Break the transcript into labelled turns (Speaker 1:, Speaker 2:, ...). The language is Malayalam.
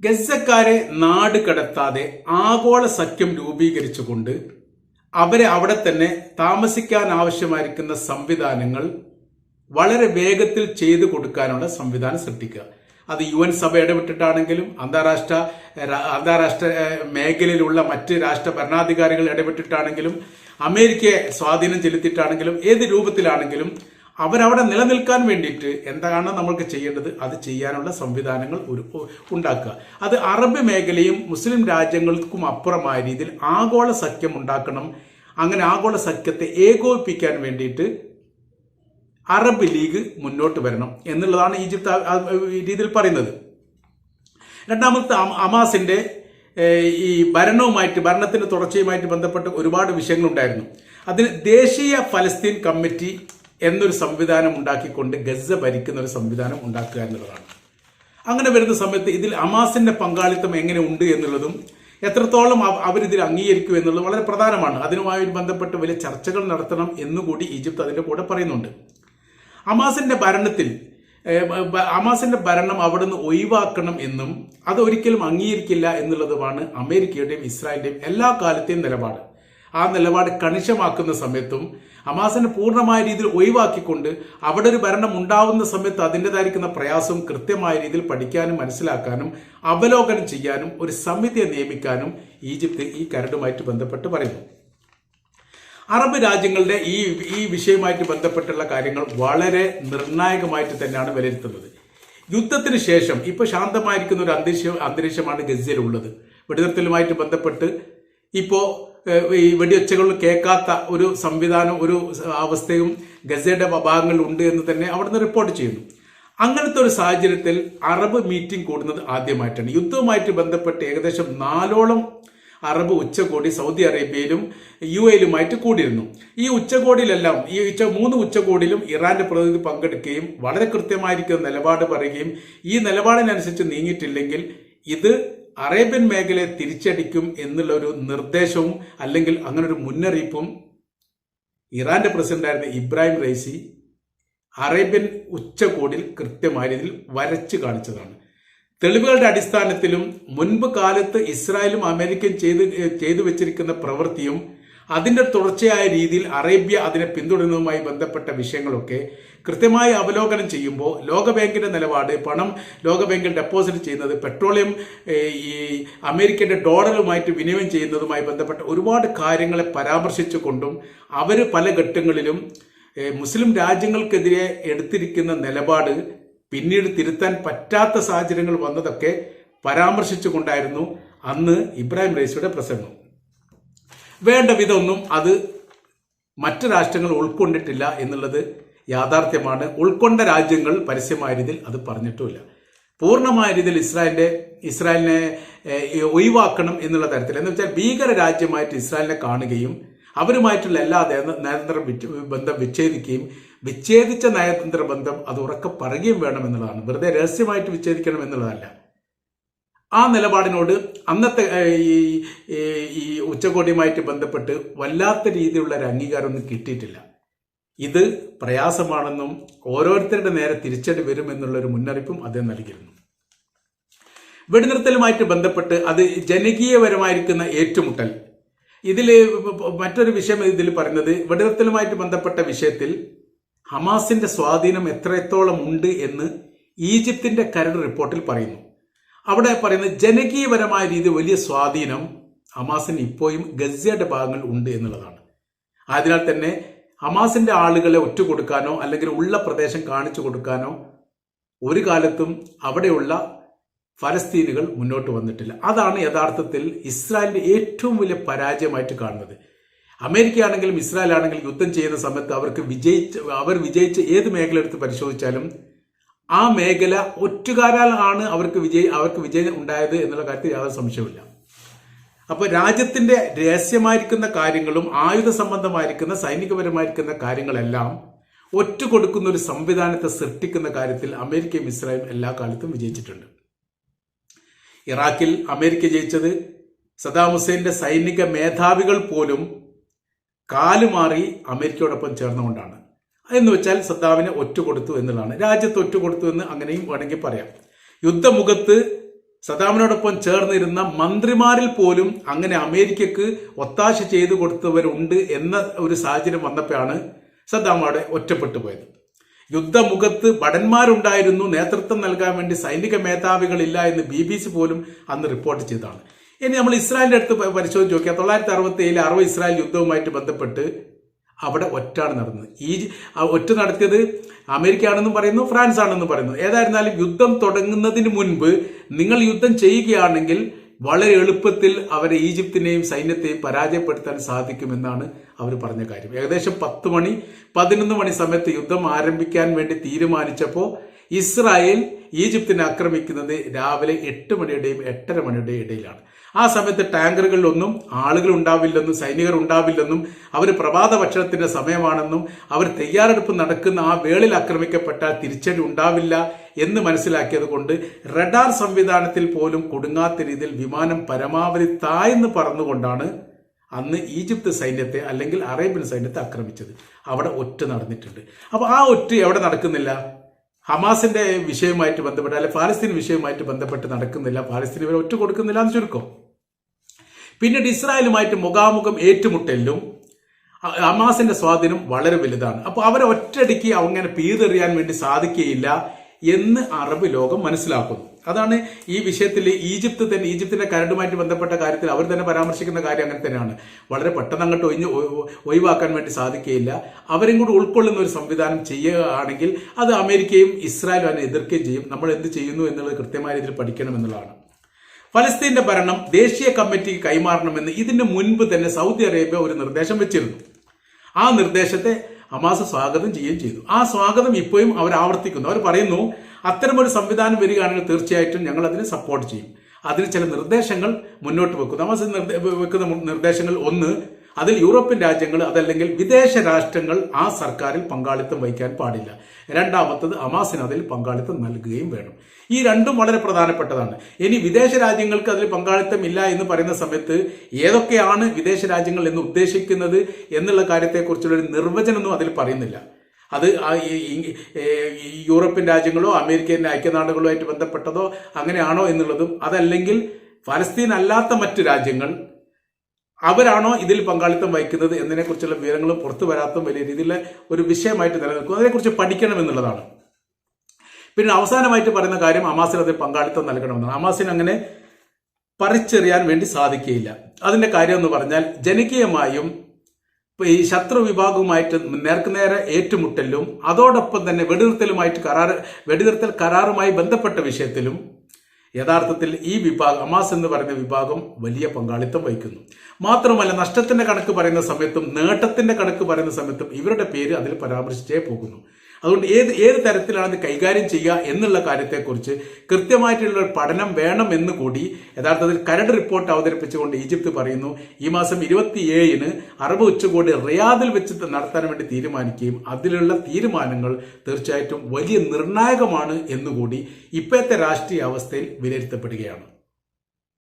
Speaker 1: ഗസക്കാരെ നാട് കടത്താതെ ആഗോള സഖ്യം രൂപീകരിച്ചുകൊണ്ട് അവരെ അവിടെ തന്നെ താമസിക്കാൻ ആവശ്യമായിരിക്കുന്ന സംവിധാനങ്ങൾ വളരെ വേഗത്തിൽ ചെയ്തു കൊടുക്കാനുള്ള സംവിധാനം സൃഷ്ടിക്കുക. അത് യു എൻ സഭ ഇടപെട്ടിട്ടാണെങ്കിലും അന്താരാഷ്ട്ര അന്താരാഷ്ട്ര മേഖലയിലുള്ള മറ്റ് രാഷ്ട്ര ഭരണാധികാരികൾ ഇടപെട്ടിട്ടാണെങ്കിലും അമേരിക്കയെ സ്വാധീനം ചെലുത്തിയിട്ടാണെങ്കിലും ഏത് രൂപത്തിലാണെങ്കിലും അവരവിടെ നിലനിൽക്കാൻ വേണ്ടിയിട്ട് എന്താണ് നമ്മൾക്ക് ചെയ്യേണ്ടത്? അത് ചെയ്യാനുള്ള സംവിധാനങ്ങൾ ഒരു ഉണ്ടാക്കുക. അത് അറബ് മേഖലയും മുസ്ലിം രാജ്യങ്ങൾക്കും അപ്പുറമായ രീതിയിൽ ആഗോള സഖ്യം ഉണ്ടാക്കണം. അങ്ങനെ ആഗോള സഖ്യത്തെ ഏകോപിപ്പിക്കാൻ വേണ്ടിയിട്ട് അറബ് ലീഗ് മുന്നോട്ട് വരണം എന്നുള്ളതാണ് ഈജിപ്ത് രീതിയിൽ പറയുന്നത്. രണ്ടാമത്തെ അമാസിന്റെ ഈ ഭരണവുമായിട്ട് ഭരണത്തിന്റെ തുടർച്ചയുമായിട്ട് ബന്ധപ്പെട്ട് ഒരുപാട് വിഷയങ്ങളുണ്ടായിരുന്നു. അതിന് ദേശീയ ഫലസ്തീൻ കമ്മിറ്റി എന്നൊരു സംവിധാനം ഉണ്ടാക്കിക്കൊണ്ട് ഗസ ഭരിക്കുന്ന ഒരു സംവിധാനം ഉണ്ടാക്കുക എന്നുള്ളതാണ്. അങ്ങനെ വരുന്ന സമയത്ത് ഇതിൽ അമാസിന്റെ പങ്കാളിത്തം എങ്ങനെ ഉണ്ട് എന്നുള്ളതും എത്രത്തോളം അവ- അവരിതിൽ അംഗീകരിക്കും എന്നുള്ളത് വളരെ പ്രധാനമാണ്. അതിനുമായി ബന്ധപ്പെട്ട് വലിയ ചർച്ചകൾ നടത്തണം എന്നുകൂടി ഈജിപ്ത് അതിന്റെ കൂടെ പറയുന്നുണ്ട്. അമാസിന്റെ ഭരണത്തിൽ അമാസിന്റെ ഭരണം അവിടുന്ന് ഒഴിവാക്കണം എന്നും അത് ഒരിക്കലും അംഗീകരിക്കില്ല എന്നുള്ളതുമാണ് അമേരിക്കയുടെയും ഇസ്രായേലിന്റെയും എല്ലാ കാലത്തെയും നിലപാട്. ആ നിലപാട് കണിശമാക്കുന്ന സമയത്തും ഹമാസിനെ പൂർണമായ രീതിയിൽ ഒഴിവാക്കിക്കൊണ്ട് അവിടെ ഒരു ഭരണം ഉണ്ടാവുന്ന സമയത്ത് അതിന്റെതായിരിക്കുന്ന പ്രയാസം കൃത്യമായ രീതിയിൽ പഠിക്കാനും മനസ്സിലാക്കാനും അവലോകനം ചെയ്യാനും ഒരു സമിതിയെ നിയമിക്കാനും ഈജിപ്ത് ഈ കരടുമായിട്ട് ബന്ധപ്പെട്ട് പറയുന്നു. അറബ് രാജ്യങ്ങളുടെ ഈ ഈ വിഷയവുമായിട്ട് ബന്ധപ്പെട്ടുള്ള കാര്യങ്ങൾ വളരെ നിർണായകമായിട്ട് തന്നെയാണ് വിലയിരുത്തുന്നത്. യുദ്ധത്തിന് ശേഷം ഇപ്പോൾ ശാന്തമായിരിക്കുന്ന ഒരു അന്തരീക്ഷം അന്തരീക്ഷമാണ് ഗസയിലുള്ളത്. വെടിനിർത്തലുമായിട്ട് ബന്ധപ്പെട്ട് ഇപ്പോ ഏഹ്, ഈ വെടിയൊച്ചകൾ കേൾക്കാത്ത ഒരു സംവിധാനം ഒരു അവസ്ഥയും ഗസയുടെ ഭാഗങ്ങളിൽ ഉണ്ട് എന്ന് തന്നെ അവിടുന്ന് റിപ്പോർട്ട് ചെയ്യുന്നു. അങ്ങനത്തെ ഒരു സാഹചര്യത്തിൽ അറബ് മീറ്റിംഗ് കൂടുന്നത് ആദ്യമായിട്ടാണ്. യുദ്ധവുമായിട്ട് ബന്ധപ്പെട്ട് ഏകദേശം നാലോളം അറബ് ഉച്ചകോടി സൗദി അറേബ്യയിലും യു എയിലുമായിട്ട് കൂടിയിരുന്നു. ഈ ഉച്ചകോടിയിലെല്ലാം ഈ ഉച്ച മൂന്ന് ഉച്ചകോടിയിലും ഇറാന്റെ പ്രതിനിധി പങ്കെടുക്കുകയും വളരെ കൃത്യമായിരിക്കുന്ന നിലപാട് പറയുകയും ഈ നിലപാടിനനുസരിച്ച് നീങ്ങിയിട്ടില്ലെങ്കിൽ ഇത് അറേബ്യൻ മേഖലയെ തിരിച്ചടിക്കും എന്നുള്ള ഒരു നിർദ്ദേശവും അല്ലെങ്കിൽ അങ്ങനെ ഒരു മുന്നറിയിപ്പും ഇറാന്റെ പ്രസിഡന്റായിരുന്ന ഇബ്രാഹിം റൈസി അറേബ്യൻ ഉച്ചകോടിയിൽ കൃത്യമായ രീതിയിൽ വരച്ചു കാണിച്ചതാണ്. തെളിവുകളുടെ അടിസ്ഥാനത്തിലും മുൻപ് കാലത്ത് ഇസ്രായേലും അമേരിക്കയും ചെയ്ത് ചെയ്തു വെച്ചിരിക്കുന്ന പ്രവൃത്തിയും അതിന്റെ തുടർച്ചയായ രീതിയിൽ അറേബ്യ അതിനെ പിന്തുടരുന്നതുമായി ബന്ധപ്പെട്ട വിഷയങ്ങളൊക്കെ കൃത്യമായി അവലോകനം ചെയ്യുമ്പോൾ ലോകബാങ്കിന്റെ നിലപാട് പണം ലോകബാങ്കിൽ ഡെപ്പോസിറ്റ് ചെയ്യുന്നത് പെട്രോളിയം ഈ അമേരിക്കയുടെ ഡോളറുമായിട്ട് വിനിമയം ചെയ്യുന്നതുമായി ബന്ധപ്പെട്ട ഒരുപാട് കാര്യങ്ങളെ പരാമർശിച്ചുകൊണ്ടും അവർ പല ഘട്ടങ്ങളിലും മുസ്ലിം രാജ്യങ്ങൾക്കെതിരെ എടുത്തിരിക്കുന്ന നിലപാട് പിന്നീട് തിരുത്താൻ പറ്റാത്ത സാഹചര്യങ്ങൾ വന്നതൊക്കെ പരാമർശിച്ചുകൊണ്ടായിരുന്നു അന്ന് ഇബ്രാഹിം റൈസിയുടെ പ്രസംഗം. വേണ്ട വിധമൊന്നും അത് മറ്റ് രാഷ്ട്രങ്ങൾ ഉൾക്കൊണ്ടിട്ടില്ല എന്നുള്ളത് യാഥാർത്ഥ്യമാണ്. ഉൾക്കൊണ്ട രാജ്യങ്ങൾ പരസ്യമായ രീതിയിൽ അത് പറഞ്ഞിട്ടുമില്ല. പൂർണമായ രീതിയിൽ ഇസ്രായേലിന്റെ ഇസ്രായേലിനെ ഒഴിവാക്കണം എന്നുള്ള തരത്തിൽ. എന്ന് വെച്ചാൽ ഭീകര രാജ്യമായിട്ട് ഇസ്രായേലിനെ കാണുകയും അവരുമായിട്ടുള്ള എല്ലാ നയ- നയതന്ത്ര ബന്ധം വിച്ഛേദിക്കുകയും വിച്ഛേദിച്ച നയതന്ത്ര ബന്ധം അത് ഉറക്കെ പറയുകയും വേണം എന്നുള്ളതാണ്. വെറുതെ രഹസ്യമായിട്ട് വിച്ഛേദിക്കണം എന്നുള്ളതല്ല. ആ നിലപാടിനോട് അന്നത്തെ ഈ ഉച്ചകോടിയുമായിട്ട് ബന്ധപ്പെട്ട് വല്ലാത്ത രീതിയിലുള്ള ഒരു അംഗീകാരമൊന്നും കിട്ടിയിട്ടില്ല. ഇത് പ്രയാസമാണെന്നും ഓരോരുത്തരുടെ നേരെ തിരിച്ചടി വരുമെന്നുള്ളൊരു മുന്നറിയിപ്പും അദ്ദേഹം നൽകിയിരുന്നു. വെടിനിർത്തലുമായിട്ട് ബന്ധപ്പെട്ട് അത് ജനകീയപരമായിരിക്കുന്ന ഏറ്റുമുട്ടൽ. ഇതിൽ മറ്റൊരു വിഷയം ഇതിൽ പറയുന്നത് വെടിനിർത്തലുമായിട്ട് ബന്ധപ്പെട്ട വിഷയത്തിൽ ഹമാസിന്റെ സ്വാധീനം എത്രത്തോളം ഉണ്ട് എന്ന് ഈജിപ്തിന്റെ കരട് റിപ്പോർട്ടിൽ പറയുന്നു. അവിടെ പറയുന്ന ജനകീയപരമായ രീതി വലിയ സ്വാധീനം ഹമാസിന് ഇപ്പോഴും ഗസയുടെ ഭാഗങ്ങൾ ഉണ്ട് എന്നുള്ളതാണ്. അതിനാൽ തന്നെ ഹമാസിന്റെ ആളുകളെ ഒറ്റുകൊടുക്കാനോ അല്ലെങ്കിൽ ഉള്ള പ്രദേശം കാണിച്ചു കൊടുക്കാനോ ഒരു കാലത്തും അവിടെയുള്ള ഫലസ്തീനുകൾ മുന്നോട്ട് വന്നിട്ടില്ല. അതാണ് യഥാർത്ഥത്തിൽ ഇസ്രായേലിന്റെ ഏറ്റവും വലിയ പരാജയമായിട്ട് കാണുന്നത്. അമേരിക്ക ആണെങ്കിലും ഇസ്രായേൽ ആണെങ്കിലും യുദ്ധം ചെയ്യുന്ന സമയത്ത് അവർക്ക് വിജയിച്ച് അവർ വിജയിച്ച ഏത് മേഖല എടുത്ത് പരിശോധിച്ചാലും ആ മേഖല ഒറ്റുകാരാൽ ആണ് അവർക്ക് വിജയ അവർക്ക് വിജയം ഉണ്ടായത് എന്നുള്ള കാര്യത്തിൽ യാതൊരു സംശയമില്ല അപ്പൊ രാജ്യത്തിന്റെ രഹസ്യമായിരിക്കുന്ന കാര്യങ്ങളും ആയുധ സംബന്ധമായിരിക്കുന്ന സൈനികപരമായിരിക്കുന്ന കാര്യങ്ങളെല്ലാം ഒറ്റ കൊടുക്കുന്ന ഒരു സംവിധാനത്തെ സൃഷ്ടിക്കുന്ന കാര്യത്തിൽ അമേരിക്കയും ഇസ്രായേലും എല്ലാ കാലത്തും വിജയിച്ചിട്ടുണ്ട്. ഇറാഖിൽ അമേരിക്ക ജയിച്ചത് സദാം ഹുസൈന്റെ സൈനിക മേധാവികൾ പോലും കാലുമാറി അമേരിക്കയോടൊപ്പം ചേർന്നുകൊണ്ടാണ്. എന്ന് വെച്ചാൽ സദ്ദാമിനെ ഒറ്റ കൊടുത്തു എന്നുള്ളതാണ്. രാജ്യത്ത് ഒറ്റ കൊടുത്തു എന്ന് അങ്ങനെയും വേണമെങ്കിൽ പറയാം. യുദ്ധമുഖത്ത് സദാമിനോടൊപ്പം ചേർന്നിരുന്ന മന്ത്രിമാരിൽ പോലും അങ്ങനെ അമേരിക്കക്ക് ഒത്താശ ചെയ്തു കൊടുത്തവരുണ്ട് എന്ന ഒരു സാഹചര്യം വന്നപ്പോഴാണ് സദ്ദാം അവിടെ ഒറ്റപ്പെട്ടു പോയത്. യുദ്ധമുഖത്ത് ഭടന്മാരുണ്ടായിരുന്നു നേതൃത്വം നൽകാൻ വേണ്ടി സൈനിക മേധാവികളില്ല എന്ന് ബി ബി സി പോലും അന്ന് റിപ്പോർട്ട് ചെയ്തതാണ്. ഇനി നമ്മൾ ഇസ്രായേലിന്റെ അടുത്ത് പരിശോധിച്ച് നോക്കിയാൽ തൊള്ളായിരത്തി അറുപത്തി ഏഴിൽ അറബ് ഇസ്രായേൽ യുദ്ധവുമായിട്ട് ബന്ധപ്പെട്ട് അവിടെ ഒറ്റാണ് നടന്നത്. ഈ ഒറ്റ നടത്തിയത് അമേരിക്ക ആണെന്നും പറയുന്നു ഫ്രാൻസ് ആണെന്നും പറയുന്നു. ഏതായിരുന്നാലും യുദ്ധം തുടങ്ങുന്നതിന് മുൻപ് നിങ്ങൾ യുദ്ധം ചെയ്യുകയാണെങ്കിൽ വളരെ എളുപ്പത്തിൽ അവരെ ഈജിപ്തിനെയും സൈന്യത്തെയും പരാജയപ്പെടുത്താൻ സാധിക്കുമെന്നാണ് അവർ പറഞ്ഞ കാര്യം. ഏകദേശം പത്ത് മണി പതിനൊന്ന് മണി സമയത്ത് യുദ്ധം ആരംഭിക്കാൻ വേണ്ടി തീരുമാനിച്ചപ്പോൾ ഇസ്രായേൽ ഈജിപ്തിനെ ആക്രമിക്കുന്നത് രാവിലെ എട്ട് മണിയുടെയും എട്ടര മണിയുടെയും ഇടയിലാണ്. ആ സമയത്ത് ടാങ്കറുകളിലൊന്നും ആളുകൾ ഉണ്ടാവില്ലെന്നും സൈനികർ ഉണ്ടാവില്ലെന്നും അവർ പ്രഭാത ഭക്ഷണത്തിന്റെ സമയമാണെന്നും അവർ തയ്യാറെടുപ്പ് നടക്കുന്ന ആ വേളിൽ ആക്രമിക്കപ്പെട്ടാൽ തിരിച്ചടി ഉണ്ടാവില്ല എന്ന് മനസ്സിലാക്കിയത് കൊണ്ട് റഡാർ സംവിധാനത്തിൽ പോലും കുടുങ്ങാത്ത രീതിയിൽ വിമാനം പരമാവധി താഴ്ന്ന് പറന്നുകൊണ്ടാണ് അന്ന് ഈജിപ്ത് സൈന്യത്തെ അല്ലെങ്കിൽ അറേബ്യൻ സൈന്യത്തെ ആക്രമിച്ചത്. അവിടെ ഒറ്റ നടന്നിട്ടുണ്ട്. അപ്പൊ ആ ഒറ്റ എവിടെ നടക്കുന്നില്ല? ഹമാസിന്റെ വിഷയവുമായിട്ട് ബന്ധപ്പെട്ട് അല്ലെ ഫാലസ്തീൻ വിഷയവുമായിട്ട് ബന്ധപ്പെട്ട് നടക്കുന്നില്ല ഫാലസ്തീൻ ഇവരെ ഒറ്റ കൊടുക്കുന്നില്ല എന്ന് ചുരുക്കം. പിന്നീട് ഇസ്രായേലുമായിട്ട് മുഖാമുഖം ഏറ്റുമുട്ടലിലും ഹമാസിന്റെ സ്വാധീനം വളരെ വലുതാണ്. അപ്പോൾ അവരെ ഒറ്റയടിക്ക് അങ്ങനെ പീതെറിയാൻ വേണ്ടി സാധിക്കുകയില്ല എന്ന് അറബ് ലോകം മനസ്സിലാക്കുന്നു. അതാണ് ഈ വിഷയത്തിൽ ഈജിപ്ത് തന്നെ ഈജിപ്തിന്റെ കരണ്ടുമായിട്ട് ബന്ധപ്പെട്ട കാര്യത്തിൽ അവർ തന്നെ പരാമർശിക്കുന്ന കാര്യം അങ്ങനെ തന്നെയാണ്. വളരെ പെട്ടെന്ന് അങ്ങോട്ട് ഒഴിഞ്ഞ് ഒഴിവാക്കാൻ വേണ്ടി സാധിക്കുകയില്ല. അവരും കൂടി ഉൾക്കൊള്ളുന്ന ഒരു സംവിധാനം ചെയ്യുകയാണെങ്കിൽ അത് അമേരിക്കയും ഇസ്രായേലും അതിനെ എതിർക്കുകയും ചെയ്യും. നമ്മൾ എന്ത് ചെയ്യുന്നു എന്നുള്ളത് കൃത്യമായ രീതിയിൽ പഠിക്കണം എന്നുള്ളതാണ്. ഫലസ്തീന്റെ ഭരണം ദേശീയ കമ്മിറ്റിക്ക് കൈമാറണമെന്ന് ഇതിന് മുൻപ് തന്നെ സൗദി അറേബ്യ ഒരു നിർദ്ദേശം വെച്ചിരുന്നു. ആ നിർദ്ദേശത്തെ ഹമാസ് സ്വാഗതം ചെയ്യുകയും ചെയ്തു. ആ സ്വാഗതം ഇപ്പോഴും അവർ ആവർത്തിക്കുന്നു. അവർ പറയുന്നു അത്തരമൊരു സംവിധാനം വരികയാണെങ്കിൽ തീർച്ചയായിട്ടും ഞങ്ങൾ അതിനെ സപ്പോർട്ട് ചെയ്യും. അതിന് ചില നിർദ്ദേശങ്ങൾ മുന്നോട്ട് വെക്കുന്നു. ഹമാസ് വെക്കുന്ന നിർദ്ദേശങ്ങൾ ഒന്ന് അതിൽ യൂറോപ്യൻ രാജ്യങ്ങൾ അതല്ലെങ്കിൽ വിദേശ രാഷ്ട്രങ്ങൾ ആ സർക്കാരിൽ പങ്കാളിത്തം വഹിക്കാൻ പാടില്ല. രണ്ടാമത്തത് അമാസിന് അതിൽ പങ്കാളിത്തം നൽകുകയും വേണം. ഈ രണ്ടും വളരെ പ്രധാനപ്പെട്ടതാണ്. ഇനി വിദേശ രാജ്യങ്ങൾക്ക് അതിൽ പങ്കാളിത്തം ഇല്ല എന്ന് പറയുന്ന സമയത്ത് ഏതൊക്കെയാണ് വിദേശ രാജ്യങ്ങൾ എന്ന് ഉദ്ദേശിക്കുന്നത് എന്നുള്ള കാര്യത്തെക്കുറിച്ചുള്ള ഒരു നിർവചനമൊന്നും അതിൽ പറയുന്നില്ല. അത് യൂറോപ്യൻ രാജ്യങ്ങളോ അമേരിക്കൻ ഐക്യനാടുകളോ ആയിട്ട് ബന്ധപ്പെട്ടതോ അങ്ങനെയാണോ എന്നുള്ളതും അതല്ലെങ്കിൽ ഫലസ്തീൻ അല്ലാത്ത മറ്റു രാജ്യങ്ങൾ അവരാണോ ഇതിൽ പങ്കാളിത്തം വഹിക്കുന്നത് എന്നതിനെക്കുറിച്ചുള്ള വിവരങ്ങൾ പുറത്തു വരാത്ത വലിയ രീതിയിലെ ഒരു വിഷയമായിട്ട് നിലനിൽക്കും. അതിനെക്കുറിച്ച് പഠിക്കണം എന്നുള്ളതാണ്. പിന്നെ അവസാനമായിട്ട് പറയുന്ന കാര്യം അമാസിന് അതിൽ പങ്കാളിത്തം നൽകണമെന്നാണ്. അമാസിന് അങ്ങനെ പറിച്ചെറിയാൻ വേണ്ടി സാധിക്കുകയില്ല. അതിന്റെ കാര്യം എന്ന് പറഞ്ഞാൽ ജനകീയമായും ഈ ശത്രു വിഭാഗവുമായിട്ട് നേർക്കുനേരെ ഏറ്റുമുട്ടലും അതോടൊപ്പം തന്നെ വെടിനിർത്തലുമായിട്ട് കരാർ വെടിനിർത്തൽ കരാറുമായി ബന്ധപ്പെട്ട വിഷയത്തിലും യഥാർത്ഥത്തിൽ ഈ വിഭാഗം അമാസ് എന്ന് പറയുന്ന വിഭാഗം വലിയ പങ്കാളിത്തം വഹിക്കുന്നു. മാത്രമല്ല നഷ്ടത്തിന്റെ കണക്ക് പറയുന്ന സമയത്തും നേട്ടത്തിന്റെ കണക്ക് പറയുന്ന സമയത്തും ഇവരുടെ പേര് അതിൽ പരാമർശിച്ചേ പോകുന്നു. അതുകൊണ്ട് ഏത് ഏത് തരത്തിലാണ് അത് കൈകാര്യം ചെയ്യുക എന്നുള്ള കാര്യത്തെക്കുറിച്ച് കൃത്യമായിട്ടുള്ള പഠനം വേണം എന്ന് കൂടി യഥാർത്ഥത്തിൽ കരട് റിപ്പോർട്ട് അവതരിപ്പിച്ചുകൊണ്ട് ഈജിപ്ത് പറയുന്നു ഈ മാസം ഇരുപത്തിയേഴിന് അറബ് ഉച്ചകോടി റിയാദിൽ വെച്ച് നടത്താൻ വേണ്ടി തീരുമാനിക്കുകയും അതിലുള്ള തീരുമാനങ്ങൾ തീർച്ചയായിട്ടും വലിയ നിർണായകമാണ് എന്നുകൂടി ഇപ്പോഴത്തെ രാഷ്ട്രീയ അവസ്ഥയിൽ വിലയിരുത്തപ്പെടുകയാണ്.